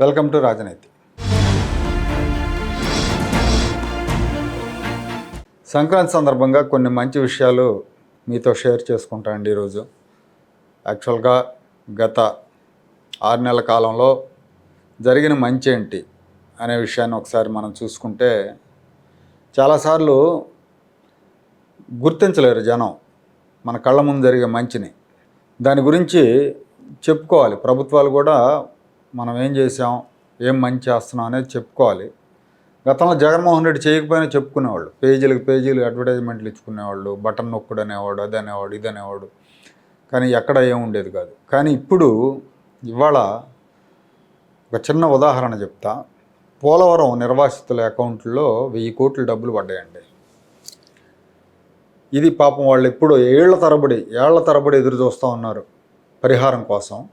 Welcome to రాజనీతి. సంక్రాంతి సందర్భంగా కొన్ని మంచి విషయాలు మీతో షేర్ చేసుకుంటా అండి ఈరోజు. యాక్చువల్గా గత ఆరు నెలల కాలంలో జరిగిన మంచి ఏంటి అనే విషయాన్ని ఒకసారి మనం చూసుకుంటే చాలాసార్లు గుర్తించలేరు జనం మన కళ్ళ ముందు జరిగే మంచిని. దాని గురించి చెప్పుకోవాలి. ప్రభుత్వాలు కూడా మనం ఏం చేసాం ఏం మంచి చేస్తున్నాం అనేది చెప్పుకోవాలి. గతంలో జగన్మోహన్ రెడ్డి చేయకపోయినా చెప్పుకునేవాళ్ళు. పేజీలకు పేజీలు అడ్వర్టైజ్మెంట్లు ఇచ్చుకునేవాళ్ళు. బటన్ నొక్కుడు అనేవాడు అది అనేవాడు ఇది అనేవాడు. కానీ ఎక్కడ ఏం ఉండేది కాదు. కానీ ఇప్పుడు ఇవాళ ఒక చిన్న ఉదాహరణ చెప్తా. పోలవరం నిర్వాసితుల అకౌంట్లో వెయ్యి కోట్లు డబ్బులు పడ్డాయండి. ఇది పాపం వాళ్ళు ఎప్పుడు ఏళ్ళ తరబడి ఏళ్ళ తరబడి ఎదురు చూస్తూ ఉన్నారు పరిహారం కోసం.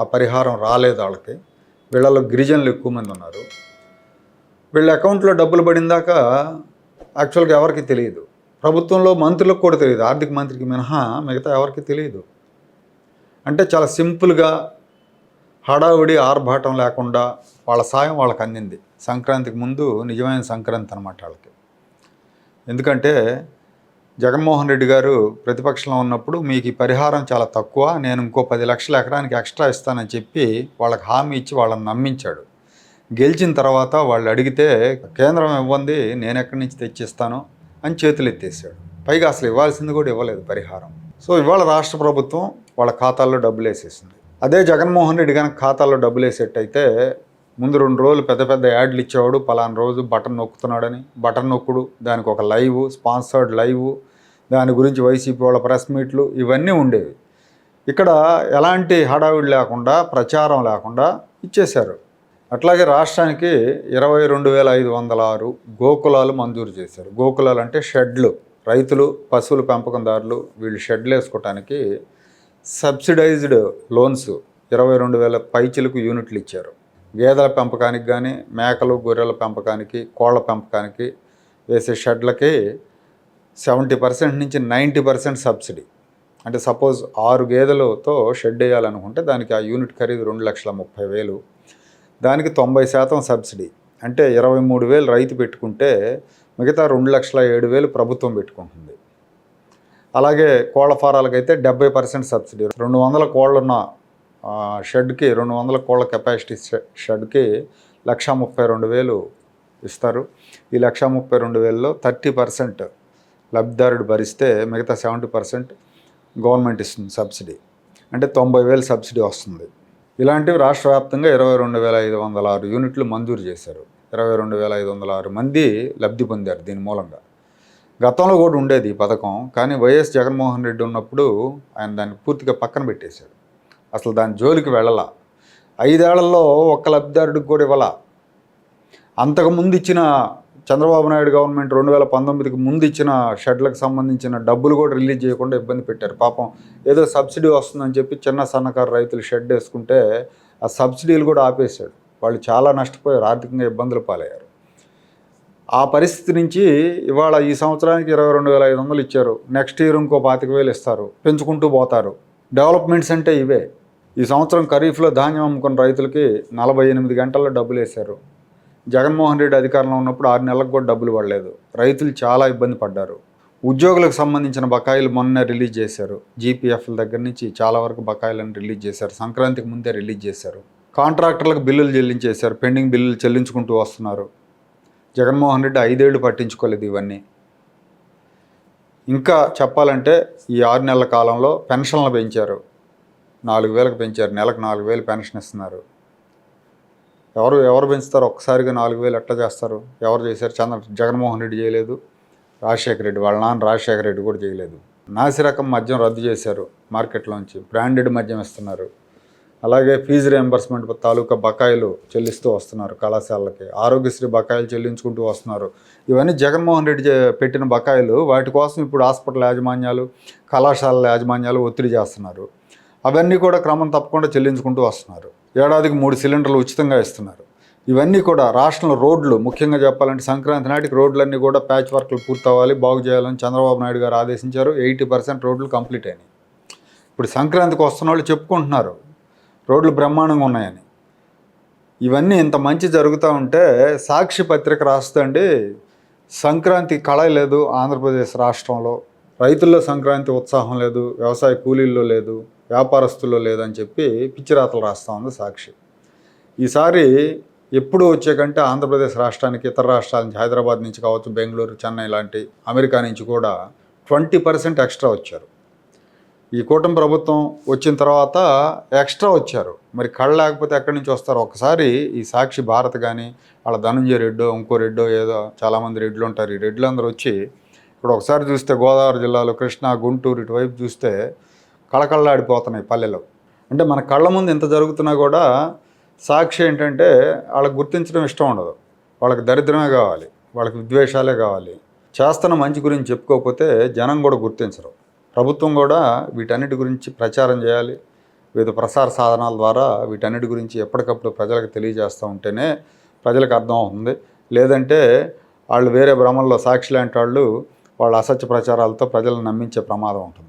ఆ పరిహారం రాలేదు వాళ్ళకి. వీళ్ళలో గిరిజనులు ఎక్కువ మంది ఉన్నారు. వీళ్ళ అకౌంట్లో డబ్బులు పడిందాక యాక్చువల్గా ఎవరికి తెలియదు. ప్రభుత్వంలో మంత్రులకు కూడా తెలియదు. ఆర్థిక మంత్రికి మినహా మిగతా ఎవరికి తెలియదు. అంటే చాలా సింపుల్గా హడావుడి ఆర్భాటం లేకుండా వాళ్ళ సాయం వాళ్ళకి అందింది. సంక్రాంతికి ముందు నిజమైన సంక్రాంతి అనమాట వాళ్ళకి. ఎందుకంటే జగన్మోహన్ రెడ్డి గారు ప్రతిపక్షంలో ఉన్నప్పుడు మీకు ఈ పరిహారం చాలా తక్కువ నేను ఇంకో పది లక్షల ఎకరానికి ఎక్స్ట్రా ఇస్తానని చెప్పి వాళ్ళకి హామీ ఇచ్చి వాళ్ళని నమ్మించాడు. గెలిచిన తర్వాత వాళ్ళు అడిగితే కేంద్రం ఇవ్వండి నేను ఎక్కడి నుంచి తెచ్చిస్తాను అని చేతులు ఎత్తేసాడు. పైగా అసలు ఇవ్వాల్సింది కూడా ఇవ్వలేదు పరిహారం. సో ఇవాళ రాష్ట్ర ప్రభుత్వం వాళ్ళ ఖాతాల్లో డబ్బులు వేసేసింది. అదే జగన్మోహన్ రెడ్డి కనుక ఖాతాల్లో డబ్బులు వేసేటైతే ముందు రెండు రోజులు పెద్ద పెద్ద యాడ్లు ఇచ్చేవాడు పలానా రోజు బటన్ నొక్కుతున్నాడని. బటన్ నొక్కుడు దానికి ఒక లైవ్ స్పాన్సర్డ్ లైవ్ దాని గురించి వైసీపీ వాళ్ళ ప్రెస్ మీట్లు ఇవన్నీ ఉండేవి. ఇక్కడ ఎలాంటి హడావిడి లేకుండా ప్రచారం లేకుండా ఇచ్చేశారు. అట్లాగే రాష్ట్రానికి ఇరవై రెండు వేల ఐదు వందల ఆరు గోకులాలు మంజూరు చేశారు. గోకులాలు అంటే షెడ్లు. రైతులు పశువుల పెంపకందారులు వీళ్ళు షెడ్లు వేసుకోవటానికి సబ్సిడైజ్డ్ లోన్స్ ఇరవై రెండు వేల పైచిలకు యూనిట్లు ఇచ్చారు. గేదెల పెంపకానికి కానీ మేకలు గొర్రెల పెంపకానికి కోళ్ళ పెంపకానికి వేసే షెడ్లకి సెవెంటీ పర్సెంట్ నుంచి నైంటీ పర్సెంట్ సబ్సిడీ. అంటే సపోజ్ ఆరు గేదెలతో షెడ్ వేయాలనుకుంటే దానికి ఆ యూనిట్ ఖరీదు రెండు లక్షల ముప్పై వేలు. దానికి తొంభై శాతం సబ్సిడీ. అంటే ఇరవై మూడు వేలు రైతు పెట్టుకుంటే మిగతా రెండు లక్షల ఏడు వేలు ప్రభుత్వం పెట్టుకుంటుంది. అలాగే కోళ్ళ అయితే డెబ్బై పర్సెంట్ సబ్సిడీ. రెండు వందల కోళ్ళున్న షెడ్కి రెండు వందల కోళ్ళ కెపాసిటీ షెడ్కి లక్ష ముప్పై రెండు వేలు ఇస్తారు. ఈ లక్ష ముప్పై రెండు వేలలో థర్టీ పర్సెంట్ లబ్ధిదారుడు భరిస్తే మిగతా సెవెంటీ పర్సెంట్ గవర్నమెంట్ ఇస్తుంది సబ్సిడీ. అంటే తొంభై వేలు సబ్సిడీ వస్తుంది. ఇలాంటివి రాష్ట్ర వ్యాప్తంగా ఇరవై రెండు వేల ఐదు వందల ఆరు యూనిట్లు మంజూరు చేశారు. ఇరవై రెండు వేల ఐదు వందల ఆరు మంది లబ్ధి పొందారు దీని మూలంగా. గతంలో కూడా ఉండేది ఈ పథకం కానీ వైఎస్ జగన్మోహన్ రెడ్డి ఉన్నప్పుడు ఆయన దాన్ని పూర్తిగా పక్కన పెట్టేశాడు అసలు దాని జోలికి వెళ్ళలా. ఐదేళ్ళలో ఒక్క లబ్ధిదారుడికి కూడా ఇవ్వాల. అంతకుముందు ఇచ్చిన చంద్రబాబు నాయుడు గవర్నమెంట్ రెండు వేల పంతొమ్మిదికి ముందు ఇచ్చిన షెడ్లకు సంబంధించిన డబ్బులు కూడా రిలీజ్ చేయకుండా ఇబ్బంది పెట్టారు. పాపం ఏదో సబ్సిడీ వస్తుందని చెప్పి చిన్న సన్నకారు రైతులు షెడ్ వేసుకుంటే ఆ సబ్సిడీలు కూడా ఆపేశాడు. వాళ్ళు చాలా నష్టపోయారు ఆర్థికంగా ఇబ్బందులు పాలయ్యారు. ఆ పరిస్థితి నుంచి ఇవాళ ఈ సంవత్సరానికి ఇరవై రెండు వేల ఐదు వందలు ఇచ్చారు. నెక్స్ట్ ఇయర్ ఇంకో పాతిక వేలు ఇస్తారు. పెంచుకుంటూ పోతారు. డెవలప్మెంట్స్ అంటే ఇవే. ఈ సంవత్సరం ఖరీఫ్లో ధాన్యం అమ్ముకున్న రైతులకి నలభై ఎనిమిది గంటల్లో డబ్బులు వేశారు. జగన్మోహన్ రెడ్డి అధికారంలో ఉన్నప్పుడు ఆరు నెలలకు కూడా డబ్బులు పడలేదు రైతులు చాలా ఇబ్బంది పడ్డారు. ఉద్యోగులకు సంబంధించిన బకాయిలు మొన్న రిలీజ్ చేశారు. జీపీఎఫ్ల దగ్గర నుంచి చాలా వరకు బకాయిలను రిలీజ్ చేశారు. సంక్రాంతికి ముందే రిలీజ్ చేశారు. కాంట్రాక్టర్లకు బిల్లులు చెల్లించేశారు. పెండింగ్ బిల్లులు చెల్లించుకుంటూ వస్తున్నారు. జగన్మోహన్ రెడ్డి ఐదేళ్ళు పట్టించుకోలేదు ఇవన్నీ. ఇంకా చెప్పాలంటే ఈ ఆరు నెలల కాలంలో పెన్షన్లు పెంచారు. నాలుగు వేలకు పెంచారు. నెలకు నాలుగు వేలు పెన్షన్ ఇస్తున్నారు. ఎవరు ఎవరు పెంచుతారు ఒక్కసారిగా నాలుగు వేలు ఎట్లా చేస్తారు? ఎవరు చేశారు? చంద్ర జగన్మోహన్ రెడ్డి చేయలేదు. రాజశేఖర రెడ్డి వాళ్ళ నాన్న రాజశేఖర రెడ్డి కూడా చేయలేదు. నాసిరకం మద్యం రద్దు చేశారు మార్కెట్లోంచి. బ్రాండెడ్ మద్యం ఇస్తున్నారు. అలాగే ఫీజు రియంబర్స్మెంట్ తాలూకా బకాయిలు చెల్లిస్తూ వస్తున్నారు కళాశాలకి ఆరోగ్యశ్రీ బకాయిలు చెల్లించుకుంటూ వస్తున్నారు. ఇవన్నీ జగన్మోహన్ రెడ్డి చే- పెట్టిన బకాయిలు. వాటి కోసం ఇప్పుడు హాస్పిటల్ యాజమాన్యాలు కళాశాలల యాజమాన్యాలు ఒత్తిడి చేస్తున్నారు. అవన్నీ కూడా క్రమం తప్పకుండా చెల్లించుకుంటూ వస్తున్నారు. ఏడాదికి మూడు సిలిండర్లు ఉచితంగా ఇస్తున్నారు. ఇవన్నీ కూడా రాష్ట్రంలో రోడ్లు ముఖ్యంగా చెప్పాలంటే సంక్రాంతి నాటికి రోడ్లన్నీ కూడా ప్యాచ్ వర్క్లు పూర్తవ్వాలి బాగు చేయాలని చంద్రబాబు నాయుడు గారు ఆదేశించారు. ఎయిటీ పర్సెంట్ రోడ్లు కంప్లీట్ అయినాయి. ఇప్పుడు సంక్రాంతికి వస్తున్న వాళ్ళు చెప్పుకుంటున్నారు. రోడ్లు బ్రహ్మాండంగా ఉన్నాయని. ఇవన్నీ ఇంత మంచి జరుగుతూ ఉంటే సాక్షి పత్రిక రాస్తుందండి సంక్రాంతి కళ లేదు ఆంధ్రప్రదేశ్ రాష్ట్రంలో. రైతుల్లో సంక్రాంతి ఉత్సాహం లేదు వ్యవసాయ కూలీల్లో లేదు. వ్యాపారస్తుల్లో లేదని చెప్పి పిచ్చిరాతలు రాస్తా ఉంది సాక్షి. ఈసారి ఎప్పుడు వచ్చే కంటే ఆంధ్రప్రదేశ్ రాష్ట్రానికి ఇతర రాష్ట్రాల నుంచి హైదరాబాద్ నుంచి కావచ్చు బెంగళూరు చెన్నై లాంటి అమెరికా నుంచి కూడా ట్వంటీ పర్సెంట్ ఎక్స్ట్రా వచ్చారు. ఈ కూటమి ప్రభుత్వం వచ్చిన తర్వాత ఎక్స్ట్రా వచ్చారు. మరి కళ్ళు లేకపోతే ఎక్కడి నుంచి వస్తారు? ఒకసారి ఈ సాక్షి భారత్ కానీ వాళ్ళ ధనంజయ రెడ్డో ఇంకో రెడ్డో ఏదో చాలామంది రెడ్లు ఉంటారు. ఈ రెడ్లు అందరూ వచ్చి ఇప్పుడు ఒకసారి చూస్తే గోదావరి జిల్లాలో కృష్ణా గుంటూరు ఇటువైపు చూస్తే కళకళలాడిపోతున్నాయి పల్లెలు అంటే మన కళ్ళ ముందు ఇంత జరుగుతున్నా కూడా సాక్షి ఏంటంటే వాళ్ళకి గుర్తించడం ఇష్టం ఉండదు. వాళ్ళకి దరిద్రమే కావాలి వాళ్ళకి విద్వేషాలే కావాలి. చేస్తున్న మంచి గురించి చెప్పుకోకపోతే జనం కూడా గుర్తించరు. ప్రభుత్వం కూడా వీటన్నిటి గురించి ప్రచారం చేయాలి. వివిధ ప్రసార సాధనాల ద్వారా వీటన్నిటి గురించి ఎప్పటికప్పుడు ప్రజలకు తెలియజేస్తూ ఉంటేనే ప్రజలకు అర్థం అవుతుంది. లేదంటే వాళ్ళు వేరే భ్రమల్లో సాక్షి లాంటి వాళ్ళు వాళ్ళ అసత్య ప్రచారాలతో ప్రజలను నమ్మించే ప్రమాదం ఉంటుంది.